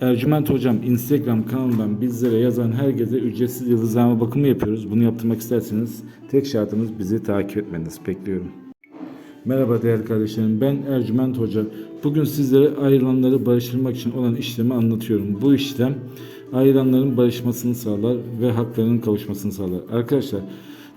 Ercüment Hocam Instagram kanalından bizlere yazan herkese ücretsiz yıldızlama bakımı yapıyoruz. Bunu yaptırmak isterseniz tek şartımız bizi takip etmeniz. Bekliyorum. Merhaba değerli kardeşlerim. Ben Ercüment Hoca. Bugün sizlere ayrılanları barıştırmak için olan işlemi anlatıyorum. Bu işlem ayrılanların barışmasını sağlar ve haklarının kavuşmasını sağlar. Arkadaşlar